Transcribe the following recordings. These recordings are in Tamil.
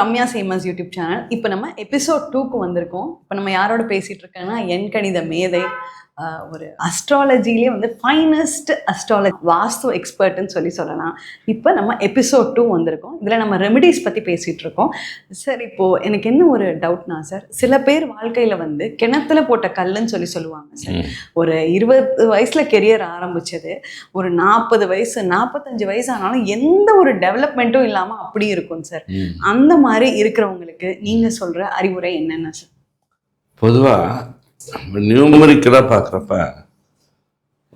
Ramya same as YouTube channel. இப்போ நம்ம எபிசோட் டூக்கு வந்திருக்கோம். இப்போ நம்ம யாரோட பேசிகிட்டு இருக்கோன்னா என் கணித மேதை ஒரு அஸ்ட்ராலஜிலே வந்து ஃபைனஸ்ட் அஸ்ட்ராலஜி வாஸ்து எக்ஸ்பர்ட்னு சொல்லி சொல்லலாம். இப்போ நம்ம எபிசோட் டூ வந்திருக்கோம். இதில் நம்ம ரெமெடிஸ் பற்றி பேசிகிட்டு இருக்கோம். சார் இப்போது எனக்கு என்ன ஒரு டவுட்னா சார் சில பேர் வாழ்க்கையில் வந்து கிணத்துல போட்ட கல்லுன்னு சொல்லி சொல்லுவாங்க சார் ஒரு இருபது வயசுல கெரியர் ஆரம்பிச்சது. ஒரு நாற்பது வயசு நாற்பத்தஞ்சு வயசு ஆனாலும் எந்த ஒரு டெவலப்மெண்ட்டும் இல்லாம அப்படி இருக்கும் சார் அந்த மாதிரி இருக்கிறவங்களுக்கு நீங்க சொல்ற அறிவுரை என்னென்ன சார் பொதுவாக நியூமரிக்கலாக பார்க்குறப்ப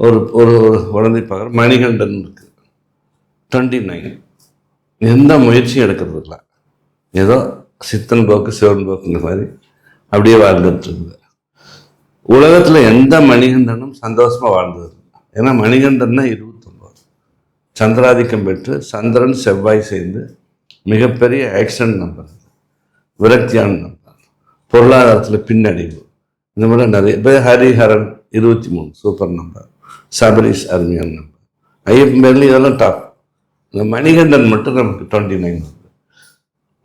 ஒரு ஒரு ஒரு குழந்தை பார்க்குற மணிகண்டன் இருக்கு. Twenty nine. எந்த முயற்சியும் எடுக்கிறது இல்லை. ஏதோ சித்தன் போக்கு சிவன் போக்குங்கிற மாதிரி அப்படியே வாழ்ந்துட்டு இருக்குது உலகத்தில் எந்த மணிகண்டனும் சந்தோஷமாக வாழ்ந்தது ஏன்னா மணிகண்டன்னா இருபத்தொம்போது. சந்திராதிக்கம் பெற்று சந்திரன் செவ்வாய் சேர்ந்து மிகப்பெரிய ஆக்சிடென்ட் நம்பர் விரக்தியான நம்பர் பொருளாதாரத்தில் பின்னடைவு. இந்த மாதிரி நிறைய இப்போ ஹரிஹரன் இருபத்தி மூணு சூப்பர் நம்பர் சபரிஷ் அருமையான நம்பர் ஐயப்பன் பேர்ல இதெல்லாம் டாப் இந்த மணிகண்டன் மட்டும் நமக்கு டுவெண்ட்டி நைன்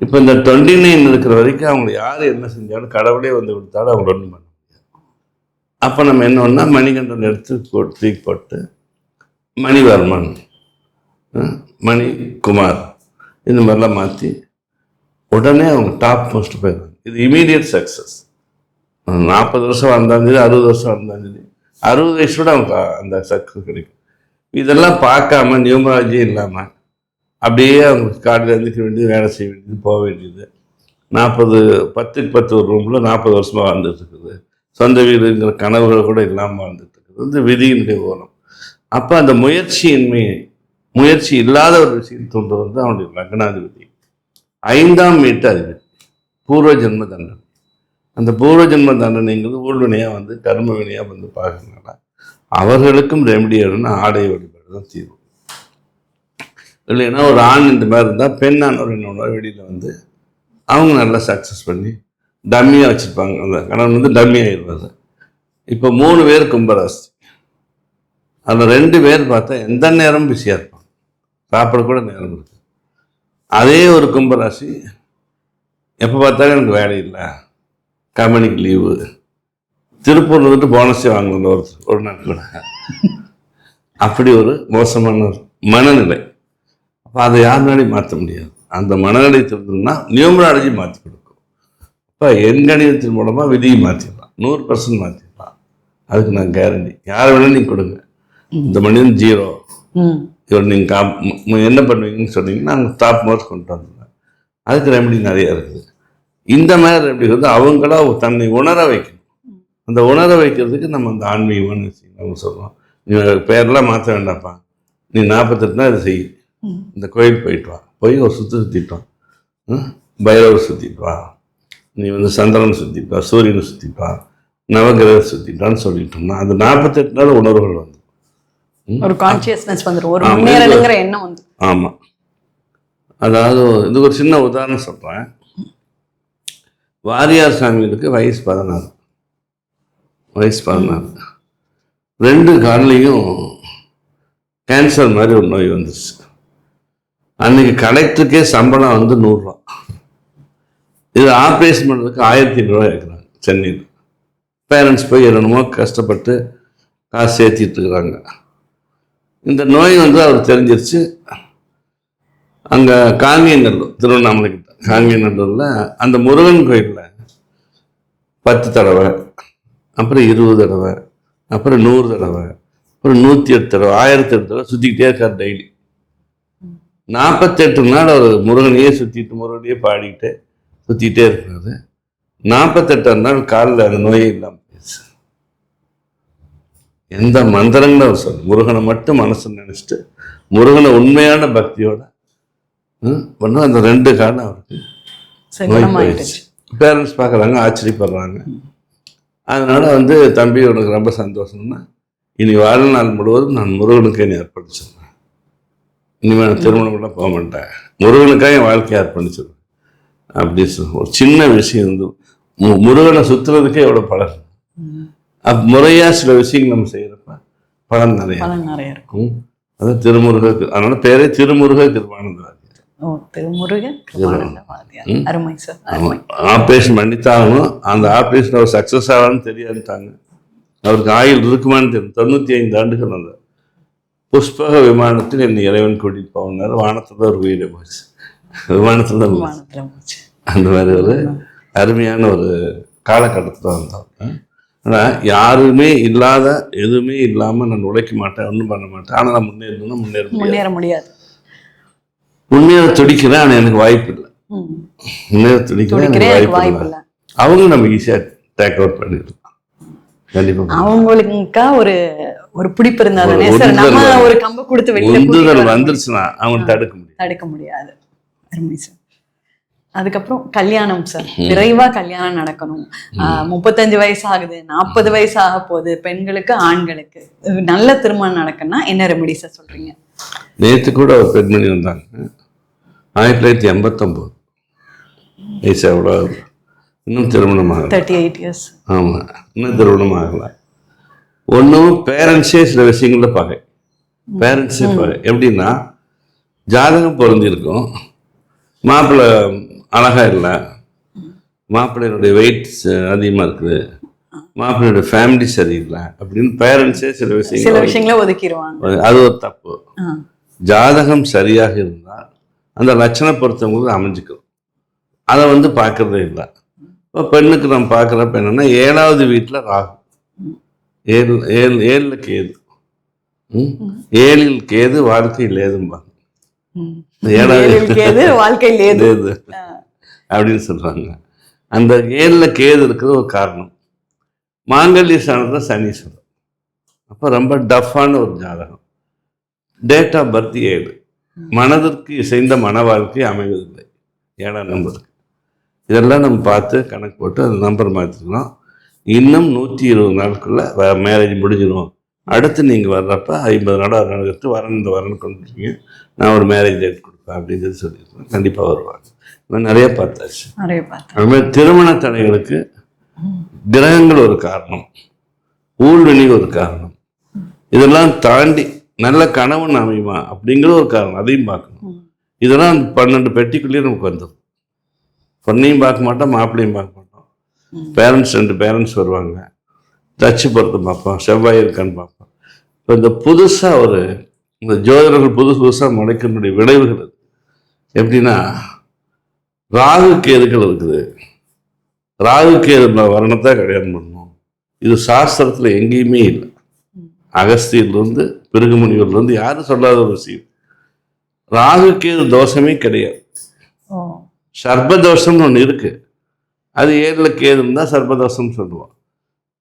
இப்போ இந்த டுவெண்ட்டி நைன் இருக்கிற வரைக்கும் அவங்க யார் என்ன செஞ்சாலும் கடவுளே வந்து கொடுத்தாலும் அவங்க ஒன்றும் பண்ண முடியாது. அப்போ நம்ம என்ன மணிகண்டன் எடுத்து போட்டு தூக்கி போட்டு மணிவர்மன் அஹ், மணி குமார் இந்த மாதிரிலாம் மாற்றி உடனே அவங்க டாப் மோஸ்ட் போயிடுவாங்க. இது இமீடியட் சக்ஸஸ் நாற்பது வருஷம் வாழ்ந்தாலும் சரி அறுபது வருஷம் வாழ்ந்தாலும் சரி அறுபது வயசோட அவங்க அந்த சக்ஸஸ் கிடைக்கும். இதெல்லாம் பார்க்காம நியூமராஜி இல்லாமல் அப்படியே அவங்க காலையில் இருந்துக்க வேண்டியது வேலை செய்ய வேண்டியது போக வேண்டியது. நாற்பது பத்துக்கு பத்து ஒரு ரூமில் நாற்பது வருஷமாக வாழ்ந்துட்டுருக்குது சொந்த வீடுங்கிற கனவுகள் கூட இல்லாமல் வாழ்ந்துட்டுருக்குது இருக்குது. இந்த விதியினுடைய ஓலம் அப்போ அந்த முயற்சியின்மை முயற்சி இல்லாத ஒரு விஷயம் தோன்றது வந்து அவனுடைய லக்னாதிபதி. ஐந்தாம் வீட்டு அதிபதி. பூர்வ ஜென்ம தண்டனை. அந்த பூர்வ ஜென்ம தண்டனைங்கிறது ஊழ்வினையாக வந்து கர்ம வினையாக வந்து பார்க்கறதுனால அவர்களுக்கும் ரெமெடி ஆடை வழிபாடு தான் தீர்வு. இல்லைன்னா ஒரு ஆண் இந்த மாதிரி இருந்தால் பெண் என்னோட வெளியில் வந்து அவங்க நல்லா சக்ஸஸ் பண்ணி டம்மியாக வச்சுருப்பாங்க. அந்த கணவன் வந்து டம்மி ஆயிடுவார். இப்போ மூணு பேர் கும்பராசி. அதில் ரெண்டு பேர் பார்த்தா எந்த நேரமும் பிஸியாக இருப்பாங்க. சாப்பிட கூட நேரம் இருக்குது அதே ஒரு கும்பராசி எப்போ பார்த்தாலும் எனக்கு வேலை இல்லை. கம்பெனிக்கு லீவு திருப்பூர்ல வந்துட்டு போனஸே வாங்கணும் ஒரு ஒரு நாள் கூட அப்படி ஒரு மோசமான மனநிலை. அப்போ அதை யாருனாலையும் மாற்ற முடியாது. அந்த மனநிலை திருந்தணும்னா நியூமராலஜி மாற்றி கொடுக்கும். இப்போ எண் கணிதத்தின் மூலமாக விதியை மாற்றிடலாம் நூறு பர்சன்ட் மாற்றிடலாம் அதுக்கு நான் கேரண்டி யார் வேணாலும் நீங்கள் கொடுங்க. இந்த மனிதன் ஜீரோ இவர் நீங்கள் கா ம- ம- என்ன பண்ணுவீங்கன்னு சொன்னீங்கன்னா நாங்கள் டாப் மார்க் கொண்டு வந்துடுவேன் அதுக்கு ரெமெடி நிறைய இருக்குது. இந்த மாதிரி ரெமெடி வந்து அவங்களா தன்னை உணர வைக்கணும். அந்த உணர வைக்கிறதுக்கு நம்ம அந்த ஆன்மீகமான விஷயம் நம்ம சொல்லுவோம் நீ பேரெல்லாம் மாற்ற வேண்டாம்ப்பா. நீ நாற்பத்தெட்டு நாள் இதை செய். இந்த கோயில் போயிட்டு வா. போய் ஒரு சுற்று சுற்றிட்டு வா? பைரவர் சுற்றிட்டு வா. நீ வந்து சந்திரன் சுற்றிட்டு வா. சூரியனை சுற்றிட்டு வா. நவகிரக சுற்றிட்டான்னு சொல்லிட்டோம்னா அந்த நாற்பத்தெட்டு நாள் உணர்வுகள் வந்து ஒரு கான்சியஸ்னஸ் வந்துரும். ஒரு. முன்னேறணுங்கிற எண்ணம் வந்து ஆமாம் அதாவது இது ஒரு சின்ன உதாரணம் சொல்கிறேன் வாரியார் சாமிகளுக்கு வயசு பதினாறு. வயசு பதினாறு. ரெண்டு கால்லையும் கேன்சர் மாதிரி ஒரு நோய் வந்துருச்சு. அன்னைக்கு கலெக்டருக்கே சம்பளம் வந்து நூறுரூவா. இது ஆப்ரேஷன் பண்ணுறதுக்கு ஆயிரத்தி ஐநூறுரூவா இருக்கிறாங்க சென்னையில். பேரண்ட்ஸ் போய் என்னென்னமோ கஷ்டப்பட்டு காசு சேர்த்திட்டு இருக்கிறாங்க இந்த நோய் வந்து அவர் தெரிஞ்சிருச்சு. அங்கே காங்கேயநல்லூர் திருவண்ணாமலை கிட்ட காங்கேயநல்லூரில் அந்த முருகன் கோயில் பத்து தடவை அப்புறம் இருபது தடவை அப்புறம் நூறு தடவை அப்புறம் நூற்றி எட்டு தடவை ஆயிரத்தி எட்டு தடவை சுற்றிக்கிட்டே இருக்கார் டெய்லி நாற்பத்தெட்டு நாள் அவர் முருகனையே சுற்றிட்டு முருகனையே பாடிக்கிட்டு சுற்றிக்கிட்டே இருக்கிறாரு. நாற்பத்தெட்டாம் நாள் காலில் அந்த நோயே இல்லாமல் போயிடுச்சு எந்த மந்திரங்களும் அவர் சொல்லு முருகனை மட்டும் மனசு நினச்சிட்டு முருகனை உண்மையான பக்தியோட ம், பண்ணா அந்த ரெண்டு காலம் அவருக்கு நோய் போயிடுச்சு பேரண்ட்ஸ் பார்க்குறாங்க ஆச்சரியப்படுறாங்க. அதனால வந்து தம்பி உனக்கு ரொம்ப சந்தோஷம்னா இனி வாழ்நாள் முழுவதும் நான் முருகனுக்கு நீ அர்ப்பணிச்சிருவேன் இனிமேல் நான் திருமணம் கூட போக மாட்டேன். முருகனுக்காக என் வாழ்க்கையை அர்ப்பணிச்சிருவேன் அப்படி ஒரு சின்ன விஷயம் வந்து மு- முருகனை சுற்றுறதுக்கே எவ்வளோ பலன். அப் முறையாக சில விஷயங்கள் நம்ம செய்கிறப்ப பலன் நிறைய இருக்கும். இருக்கும். அது திருமுருக அதனால பேரே திருமுருக கிருபானந்த அருமை சார். ஆப்ரேஷன் பண்ணித்தாகணும் அந்த ஆப்ரேஷன் அவர் சக்ஸஸ் ஆகலான்னு தெரியாதுட்டாங்க அவருக்கு ஆயுள் இருக்குமான்னு தெரியும். தொண்ணூற்றி ஐந்து ஆண்டுகள் அந்த புஷ்பக விமானத்தில் என்னை இறைவன் கூட்டிட்டு போனார். வானத்தில் ஒரு வீடு போச்சு. விமானத்தில் தான் போச்சு. அந்த மாதிரி ஒரு அருமையான ஒரு காலகட்டத்தில் வந்தோம் ஆனால் யாருமே இல்லாத எதுவுமே இல்லாமல் நான் உழைக்க மாட்டேன் ஒன்றும் பண்ண மாட்டேன். ஆனால் நான் முன்னேறணும்னா முன்னேற முன்னேற முடியாது. முன்னேற துடிக்கிறேன் ஆனால் எனக்கு வாய்ப்பு இல்லை. முன்னேற துடிக்கிறேன் எனக்கு வாய்ப்பு இல்லை. இல்லை. அவங்க நம்ம ஈஸியாக டேக் அவுட் பண்ணிடலாம். கண்டிப்பாக அவங்களுக்கா ஒரு ஒரு பிடிப்பு இருந்தா ஒரு தானே சார் நம்ம ஒரு கம்பு கொடுத்து வெளியில உந்துதல் வந்துருச்சுன்னா அவங்க தடுக்க முடியும் தடுக்க முடியாது. அருமை சார். அதுக்கப்புறம் கல்யாணம் சார். விரைவா கல்யாணம் நடக்கணும். முப்பத்தஞ்சு வயசு ஆகுது நாற்பது வயசு ஆக போகுது. பெண்களுக்கு ஆண்களுக்கு. நல்ல திருமணம் நடக்குன்னா என்ன ரெமெடி சார் சொல்றீங்க? நேற்று கூட ஒரு பெண்மணி வந்தாங்க. ஆயிரத்தி தொள்ளாயிரத்தி எண்பத்தொம்போது. வயசு எவ்வளோ? இன்னும் திருமணம் ஆகல தேர்ட்டி எயிட் இயர்ஸ் ஆமாம் இன்னும் திருமணம் ஆகல ஒன்றும் பேரண்ட்ஸே சில விஷயங்களில் பகை. பேரண்ட்ஸே பகை. எப்படின்னா ஜாதகம் பொருந்திருக்கும் மாப்பிள்ளை அழகா இல்லை. மாப்பிள்ளையினுடைய வெயிட் அதிகமாக இருக்குது. மாப்பிள்ளையோட ஃபேமிலி சரியில்லை அப்படின்னு பேரண்ட்ஸே சில சில விஷயங்கள் ஒதுக்கிடுவாங்க அது ஒரு தப்பு. ஜாதகம் சரியாக இருந்தால் அந்த லட்சண பொருத்தவங்களுக்கு அமைஞ்சுக்கும். அதை வந்து பார்க்கறதே இல்லை. இப்போ பெண்ணுக்கு நம்ம பார்க்குறப்ப என்னன்னா ஏழாவது வீட்டில் ராகு. ஏழு ஏழு ஏழில் கேது? ஏழில் கேது வாழ்க்கையில் ஏதும்பாங்க ஏழாவது கேது வாழ்க்கையில் ஏது. அப்படின்னு சொல்றாங்க. அந்த ஏழில் கேது இருக்கிறது ஒரு காரணம். மாங்கல்ய ஸ்தானத்தில் சனீஸ்வரர். அப்போ ரொம்ப டஃப்பான ஒரு ஜாதகம். டேட் ஆஃப் பர்த் ஏழு. மனதிற்கு இசைந்த மன வாழ்க்கை அமைவதில்லை. ஏழாம் நம்பருக்கு இதெல்லாம் நம்ம பார்த்து கணக்கு போட்டு அந்த நம்பர் மாற்றிக்கலாம் இன்னும் நூற்றி இருபது நாளுக்குள்ள மேரேஜ் முடிஞ்சிடும் அடுத்து நீங்கள் வர்றப்ப ஐம்பது நாள் அறுபது நாள் கழித்து வரன் இந்த வரன் கொண்டுருக்கீங்க. நான் ஒரு மேரேஜ் டேட் கொடுப்பேன் அப்படின்னு சொல்லி சொல்லியிருக்கேன் கண்டிப்பாக வருவாங்க. நான் நிறைய பார்த்தாச்சு. நிறைய பார்த்தேன் அது மாதிரி திருமண தடைகளுக்கு கிரகங்கள் ஒரு காரணம். ஊழ்வினை ஒரு காரணம். இதெல்லாம் தாண்டி நல்ல கணவன் அமையுமா அப்படிங்கிற ஒரு காரணம் அதையும் பார்க்கணும். இதெல்லாம் பன்னெண்டு பெட்டிக்குள்ளேயே நமக்கு வந்துடும் பொண்ணையும் பார்க்க மாட்டோம் மாப்பிள்ளையும் பார்க்க மாட்டோம். பேரண்ட்ஸ் ரெண்டு பேரண்ட்ஸ் வருவாங்க தச்சு பொருத்தம் பார்ப்போம் செவ்வாய் இருக்கான்னு பார்ப்போம் இப்போ இந்த புதுசாக ஒரு இந்த ஜோதிடர்கள் புதுசு புதுசாக முளைக்கிறனுடைய விளைவுகள். எப்படின்னா ராகு கேதுகள் இருக்குது ராகு கேது வர்ணத்தை கல்யாணம் பண்ணணும் இது சாஸ்திரத்தில் எங்கேயுமே இல்லை. அகஸ்தியிலிருந்து பிருகுமுனியூர்லேருந்து யாரும் சொல்லாத ஒரு விஷயம். ராகு கேது தோஷமே கிடையாது. சர்பதோஷம்னு ஒன்று இருக்கு. அது ஏழில் கேதுன்னு தான் சர்பதோஷம்னு சொல்லுவோம்.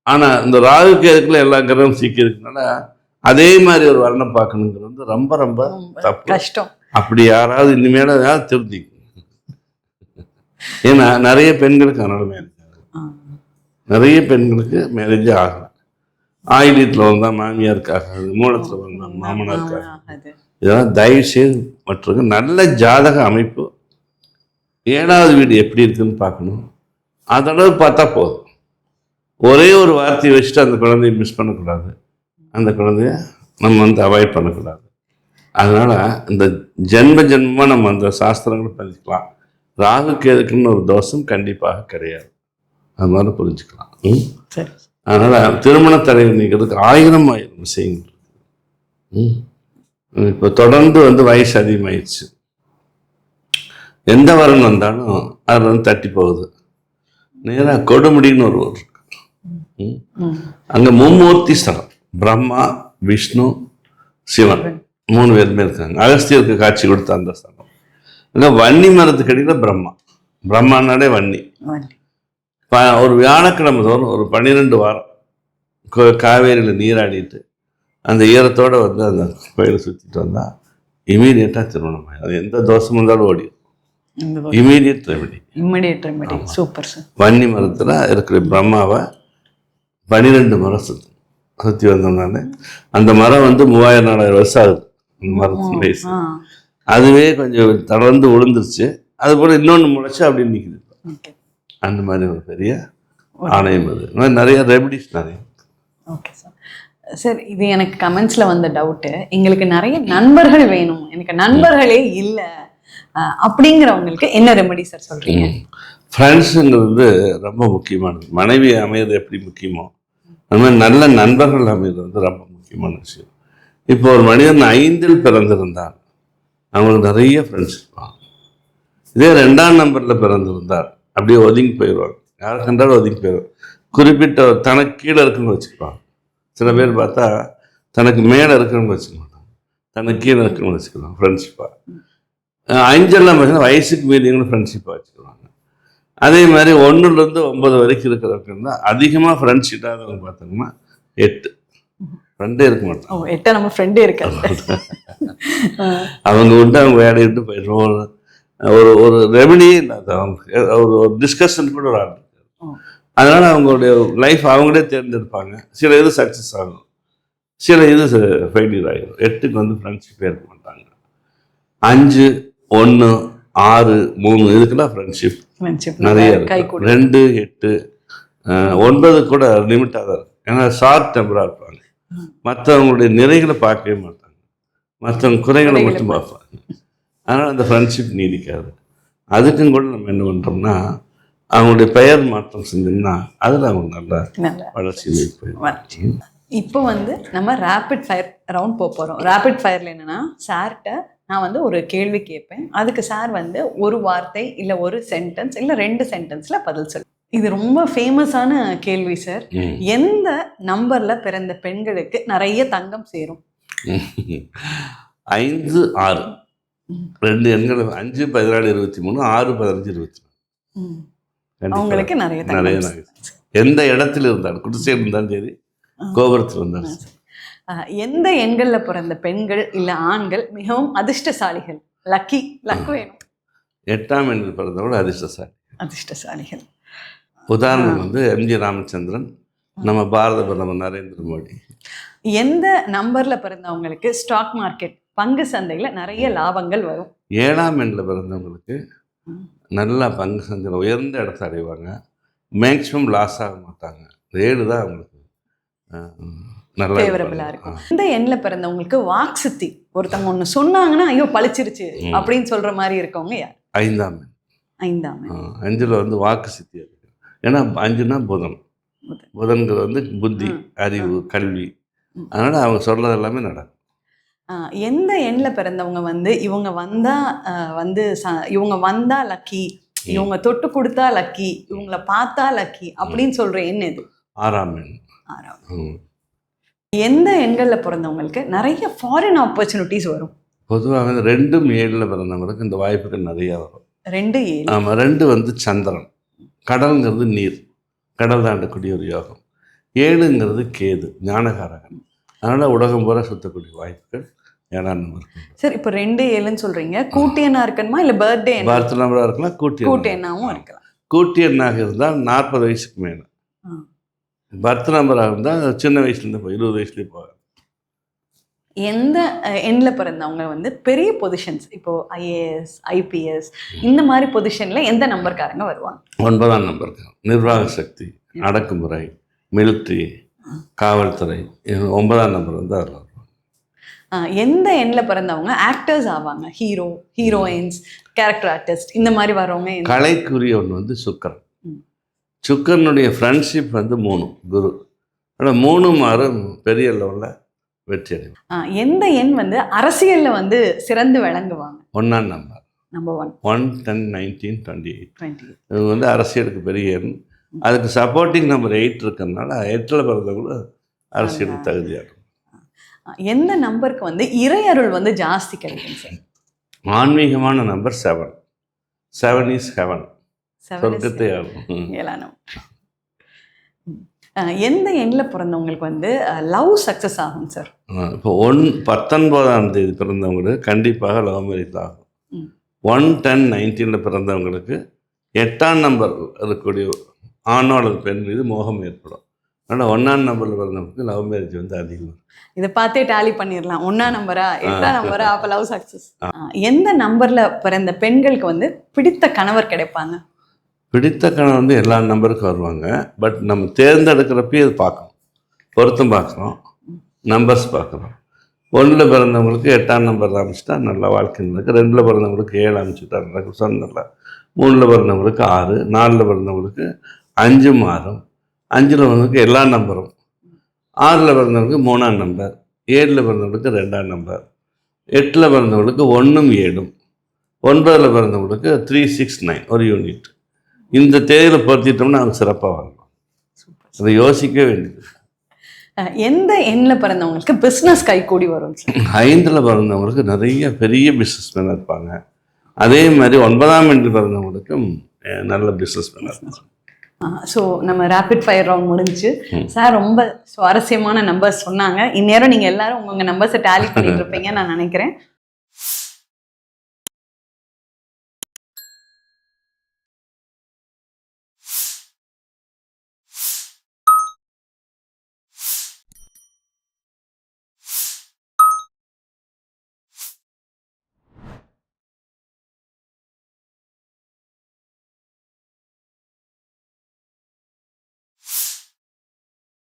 ஆனால் இந்த ராகு கேதுக்குள்ள எல்லா கிரகம் சீக்கி இருக்கனால அதே மாதிரி ஒரு வர்ணம் பார்க்கணுங்கிறது வந்து ரொம்ப ரொம்ப தப்பு. கஷ்டம். அப்படி யாராவது இனிமேல யாராவது திருத்திக்கணும். ஏன்னா நிறைய பெண்களுக்கு அதனால மேரேஜ் ஆ. நிறைய பெண்களுக்கு மேரேஜ் ஆகல ஆயுதத்தில் வந்தால் மாமியாருக்காக மூலத்தில் வந்தால் மாமனாருக்காக இதெல்லாம் தயவு செய்து மற்றும் நல்ல ஜாதக அமைப்பு ஏழாவது வீடு எப்படி இருக்குன்னு பார்க்கணும் அதளவு பார்த்தா போதும் ஒரே ஒரு வார்த்தையை வச்சுட்டு அந்த குழந்தைய மிஸ் பண்ணக்கூடாது அந்த குழந்தைய நம்ம வந்து அவாய்ட் பண்ணக்கூடாது அதனால் இந்த ஜென்ம ஜென்மமாக நம்ம அந்த சாஸ்திரங்களை பதிக்கலாம் ராகு கேதுக்குன்னு ஒரு தோஷம் கண்டிப்பாக கிடையாது அது மாதிரி புரிஞ்சுக்கலாம் ம் சரி அதனால் திருமண தடை நீக்கிறதுக்கு ஆயிரம் ஆயிரம் விஷயங்கள். இப்போ தொடர்ந்து வந்து வயசு அதிகமாயிடுச்சு. எந்த வரன் வந்தாலும் அதில் வந்து தட்டி போகுது. நேராக கொடுமுடின்னு ஒரு ஊர் இருக்கு. அங்கே மும்மூர்த்தி ஸ்தலம். பிரம்மா விஷ்ணு சிவன். மூணு பேருமே இருக்காங்க. அகஸ்தியருக்கு காட்சி கொடுத்த அந்த ஸ்தலம். அங்கே வன்னி மரத்துக்கு அடியில் பிரம்மா. பிரம்மானாலே வன்னி. ப- ஒரு வியாழக்கிழமை தோறும் ஒரு பன்னிரெண்டு வாரம் காவேரியில் நீராடிட்டு அந்த ஈரத்தோட வந்து அந்த கோயிலை சுற்றிட்டு வந்தால் இமீடியட்டாக திருமணம் ஆயிடும். அது எந்த தோஷம் இருந்தாலும் ஓடி immediate remedy immediate remedy super sir Vanni மரத்தில் இருக்கிற பிரம்மாவை பன்னிரெண்டு மரம் சுற்றி சுற்றி வந்தோம்னாலே அந்த மரம் வந்து மூவாயிரம் நாலாயிரம் வருஷம் ஆகுது. அந்த மரத்தின் வயசு. அதுவே கொஞ்சம் தொடர்ந்து விழுந்துருச்சு அது போல் இன்னொன்று முளைச்சு அப்படியே நிற்குது அந்த மாதிரி ஒரு பெரிய ஆணையம் அது. நிறைய ரெமடிஸ் நிறைய. ஓகே சார் சார் இது எனக்கு கமெண்ட்ஸ்ல வந்த டவுட்டு எங்களுக்கு நிறைய நண்பர்கள் வேணும். எனக்கு நண்பர்களே இல்லை. அப்படிங்கிறவங்களுக்கு என்ன ரெமெடி சார் சொல்றீங்க? ஃப்ரெண்ட்ஸுங்கிறது ரொம்ப முக்கியமானது. மனைவி அமையிறது எப்படி முக்கியமோ அது மாதிரி நல்ல நண்பர்கள் அமையிறது வந்து ரொம்ப முக்கியமான விஷயம். இப்போ ஒரு மனிதன் ஐந்தில் பிறந்திருந்தால் அவங்களுக்கு நிறைய ஃப்ரெண்ட்ஸ் இருப்பாங்க. இதே ரெண்டாம் நம்பரில் பிறந்திருந்தால் அப்படியே ஒதுங்கி போயிடுவாங்க. யாரை கண்டாலும் ஒதுங்கி போயிடுவாங்க குறிப்பிட்ட தனக்கு கீழே இருக்குன்னு வச்சுக்குவாங்க சில பேர் பார்த்தா தனக்கு மேலே இருக்குன்னு வச்சுக்க மாட்டாங்க. தனக்கு கீழே இருக்குன்னு வச்சுக்கலாம். ஃப்ரெண்ட்ஷிப்பாக அஞ்செல்லாம் பார்த்தீங்கன்னா வயசுக்கு மீறியவங்களும் ஃப்ரெண்ட்ஷிப்பாக வச்சுக்குவாங்க. அதே மாதிரி ஒன்றுலேருந்து ஒன்பது வரைக்கும் இருக்கிறவங்க இருந்தால் அதிகமாக ஃப்ரெண்ட்ஸ் இல்லாதவங்க பார்த்தோம்னா எட்டு. ஃப்ரெண்டே இருக்க மாட்டாங்க. எட்ட நம்ம ஃப்ரெண்டே இருக்காது. அஹ், அவங்க உண்டு அவங்க வேலையை விட்டு போயிடுவோம் ஒரு ஒரு அவங்க ஒரு ஒரு டிஸ்கஷன் கூட ஒரு ஆள். அதனால அவங்களுடைய லைஃப் அவங்களே தேர்ந்தெடுப்பாங்க. சில இது சக்ஸஸ் ஆகும். சில இது ஃபெயிலியர் ஆகிடும் எட்டுக்கு வந்து ஃப்ரெண்ட்ஷிப்பே இருக்க மாட்டாங்க. அஞ்சு ஒன்று ஆறு மூணு இதுக்கெல்லாம் ஃப்ரெண்ட்ஷிப் நிறைய இருக்கு ரெண்டு எட்டு ஒன்பது கூட லிமிட்டாக தான் இருக்கும். ஏன்னா ஷார்ட் டெம்பராக இருப்பாங்க. மற்றவங்களுடைய நிறைகளை பார்க்கவே மாட்டாங்க. மற்றவங்க குறைகளை மட்டும் பார்ப்பாங்க. அதனால் அந்த ஃப்ரெண்ட்ஷிப் நீடிக்காது. அதுக்கும் கூட நம்ம என்ன பண்ணுறோம்னா அவங்களுடைய பெயர் மாற்றம் செஞ்சோம்னா அதில் அவங்க நல்லா நல்ல வளர்ச்சி. போயிடும் வளர்ச்சி. இப்போ வந்து நம்ம ரேபிட் ஃபயர் ரவுண்ட் போக போகிறோம் ரேபிட் ஃபயரில் என்னன்னா சார்கிட்ட நான் வந்து ஒரு கேள்வி கேட்பேன். அதுக்கு சார் வந்து ஒரு வார்த்தை இல்லை ஒரு சென்டென்ஸ் இல்லை ரெண்டு சென்டென்ஸில் பதில் சொல்லு. இது ரொம்ப ஃபேமஸான கேள்வி சார். எந்த நம்பரில் பிறந்த பெண்களுக்கு நிறைய தங்கம் சேரும்? ஐந்து ஆறு. ரெண்டு எண்கள் அஞ்சு பதினாலு இருபத்தி மூணு ஆறு பதினஞ்சு இருபத்தி மூணு. அவங்களுக்கு நிறைய நிறைய. எந்த இடத்துல இருந்தாலும் குடிசையில் இருந்தாலும் சரி கோபுரத்தில் இருந்தாலும் எந்த எண்களில் பிறந்த பெண்கள் இல்லை ஆண்கள் மிகவும் அதிர்ஷ்டசாலிகள்? லக்கி லக் வேணும். எட்டாம் எண்ணில் பிறந்தவங்க அதிர்ஷ்டசாலி. அதிர்ஷ்டசாலிகள். உதாரணம் வந்து எம்ஜி ராமச்சந்திரன் நம்ம பாரத பிரதமர் நரேந்திர மோடி. எந்த நம்பர்ல பிறந்தவங்களுக்கு ஸ்டாக் மார்க்கெட் பங்கு சந்தையில நிறைய லாபங்கள் வரும். ஏழாம் எண்ணில் பிறந்தவங்களுக்கு. நல்லா பங்கு சந்தையில் உயர்ந்த இடத்த அடைவாங்க. மேக்ஸிமம் லாஸ் ஆக மாட்டாங்க. ஏழு தான் அவங்களுக்கு அஹ், நல்லா ஃபேவரபிளா இருப்பாங்க. இருக்கும். இந்த எண்ணில் பிறந்தவங்களுக்கு வாக் சித்தி ஒருத்தவங்க ஒண்ணு சொன்னாங்கன்னா ஐயோ பழிச்சிருச்சு. அப்படின்னு சொல்ற மாதிரி இருக்கவங்க யார்? ஐந்தாம் ஐந்தாம் அஞ்சுல வந்து வாக்கு சித்தி இருக்கு ஏன்னா அஞ்சுனா புதன். புதன். புதன்கிறது வந்து புத்தி. அறிவு கல்வி. அதனால அவங்க சொல்றது எல்லாமே நடக்கும். எந்த எண்ணில் பிறந்தவங்க வந்து இவங்க வந்தா ஆஹ், வந்து ச- இவங்க வந்தா லக்கி இவங்க தொட்டு கொடுத்தா லக்கி இவங்கள பார்த்தா லக்கி அப்படின்னு சொல்ற எண் எது? ஆறாம் எண். ஆறாம். எந்த எண்கள்ல பிறந்தவங்களுக்கு நிறைய ஃபாரின் ஆப்பர்ச்சுனிட்டிஸ் வரும்? பொதுவாக ரெண்டும் ஏழில் பிறந்தவங்களுக்கு இந்த வாய்ப்புகள் நிறைய வரும். ரெண்டு ஏழு. ஆமாம் ரெண்டு வந்து சந்திரன். கடல்ங்கிறது நீர். கடல் தாண்டக்கூடிய ஒரு யோகம். ஏழுங்கிறது கேது ஞானகாரகன். அதனால் உலகம் பூரா சுத்தக்கூடிய வாய்ப்புகள் நம்பர் சார் இப்போ ரெண்டு ஏழுன்னு சொல்றீங்க. கூட்டு எண்ணா இருக்கணுமா? இல்ல பர்த்டே பார்த்து நம்பராக இருக்கலாம் கூட்டி கூட்டு எண்ணாக எண்ணாவும் இருக்கலாம். கூட்டி எண்ணாக இருந்தால் நாற்பது வயசுக்கு மேலே. பர்த் நம்பராக இருந்தால் சின்ன வயசுலேருந்து போய் இருபது வயசுலேயே போக எந்த எண்ல பிறந்தவங்க வந்து பெரிய பொசிஷன்ஸ் இப்போ ஐஏஎஸ் ஐபிஎஸ் இந்த மாதிரி பொசிஷன்ல எந்த நம்பர்காரங்க வருவாங்க? ஒன்பதாம் நம்பருக்கு நிர்வாக சக்தி அடக்குமுறை மிலிட்ரி காவல்துறை. ஒன்பதாம் நம்பர் வந்து அதில் எந்த எண்ல பிறந்தவங்க? ஆக்டர்ஸ் ஆவாங்க. ஹீரோ ஹீரோயின்ஸ் கேரக்டர் ஆர்டிஸ்ட் இந்த மாதிரி வரவங்க கலைக்குரிய ஒன்று வந்து சுக்கரன். சுக்கரனுடைய ஃப்ரெண்ட்ஷிப் வந்து மூணு குரு. ஆனால் மூணு மாறும் பெரிய லெவலில் வெற்றி அடையும் எந்த எண் வந்து அரசியல்ல வந்து சிறந்து விளங்குவாங்க? ஒன்றாம் number. Number one one ten nineteen twenty eight இது வந்து அரசியலுக்கு பெரிய எண். அதுக்கு சப்போர்ட்டிங் நம்பர் எயிட் இருக்கிறதுனால எட்டில் பிறந்தவங்க அரசியலுக்கு தகுதியாக இருக்கும் எந்த நம்பருக்கு வந்து இறையருள் வந்து ஜாஸ்தி கிடைக்கும் sir ஆன்மீகமான number seven seven is heaven சொர்க்கத்தை ஆகும். ம். ஏழாம் number. ம். அஹ், எந்த எண்ணில் பிறந்தவங்களுக்கு வந்து லவ் சக்ஸஸ் ஆகும் சார் இப்போ ஒன் பத்தொன்பதாம் தேதி பிறந்தவங்களுக்கு கண்டிப்பாக லவ் மேரேஜ் ஆகும். ஒன் டென் நைன்டீனில் பிறந்தவங்களுக்கு எட்டாம் நம்பர் இருக்கக்கூடிய ஆணோ அல்லது பெண் மீது மோகம் ஏற்படும். அதனால் ஒன்றாம் நம்பரில் பிறந்தவங்களுக்கு லவ் மேரேஜ் வந்து அதிகம் இதை பார்த்தே டேலி பண்ணிடலாம். ஒன்னா நம்பரா எட்டாம் நம்பரா அப்போ லவ் சக்ஸஸ் எந்த நம்பர்ல பிறந்த பெண்களுக்கு வந்து பிடித்த கணவர் கிடைப்பாங்க? பிடித்த கணவன் வந்து எல்லா நம்பருக்கும் வருவாங்க. பட் நம்ம தேர்ந்தெடுக்கிறப்பயே அது பார்க்கணும். பொருத்தம் பார்க்குறோம் நம்பர்ஸ் பார்க்குறோம் ஒன்றில் பிறந்தவங்களுக்கு எட்டாம் நம்பர் அமைச்சிட்டா நல்ல வாழ்க்கை நடக்கும். ரெண்டில் பிறந்தவங்களுக்கு ஏழு அமைச்சிட்டா நடக்கும் சொன்னல மூணில் பிறந்தவங்களுக்கு ஆறு நாலில் பிறந்தவங்களுக்கு அஞ்சு மாறும் அஞ்சில் பிறந்தவங்களுக்கு எல்லா நம்பரும். ஆறில் பிறந்தவங்களுக்கு மூணாம் நம்பர். ஏழில் பிறந்தவங்களுக்கு ரெண்டாம் நம்பர். எட்டில் பிறந்தவங்களுக்கு ஒன்றும் ஏழும். ஒன்பதில் பிறந்தவங்களுக்கு த்ரீ சிக்ஸ் நைன் ஒரு யூனிட் இந்த தேதியில் பொருத்திட்டோம்னா அவங்க சிறப்பாக வரலாம். அதை யோசிக்க வேண்டியது. எந்த எண்ணில் பிறந்தவங்களுக்கு பிஸ்னஸ் கைகூடி வரும் சார் ஐந்தில் பிறந்தவங்களுக்கு நிறைய பெரிய பிஸ்னஸ் இருப்பாங்க. அதே மாதிரி ஒன்பதாம் எண்ணில் பிறந்தவங்களுக்கும் நல்ல பிஸ்னஸ் இருப்பாங்க. ஸோ நம்ம ரேபிட் ஃபயர் ரவுண்ட் முடிஞ்சு சார் ரொம்ப சுவாரஸ்யமான நம்பர்ஸ் சொன்னாங்க. இந்நேரம் நீங்கள் எல்லாரும் உங்கள் நம்பர்ஸை டேலி பண்ணிட்டு இருப்பீங்கன்னு நான் நினைக்கிறேன்.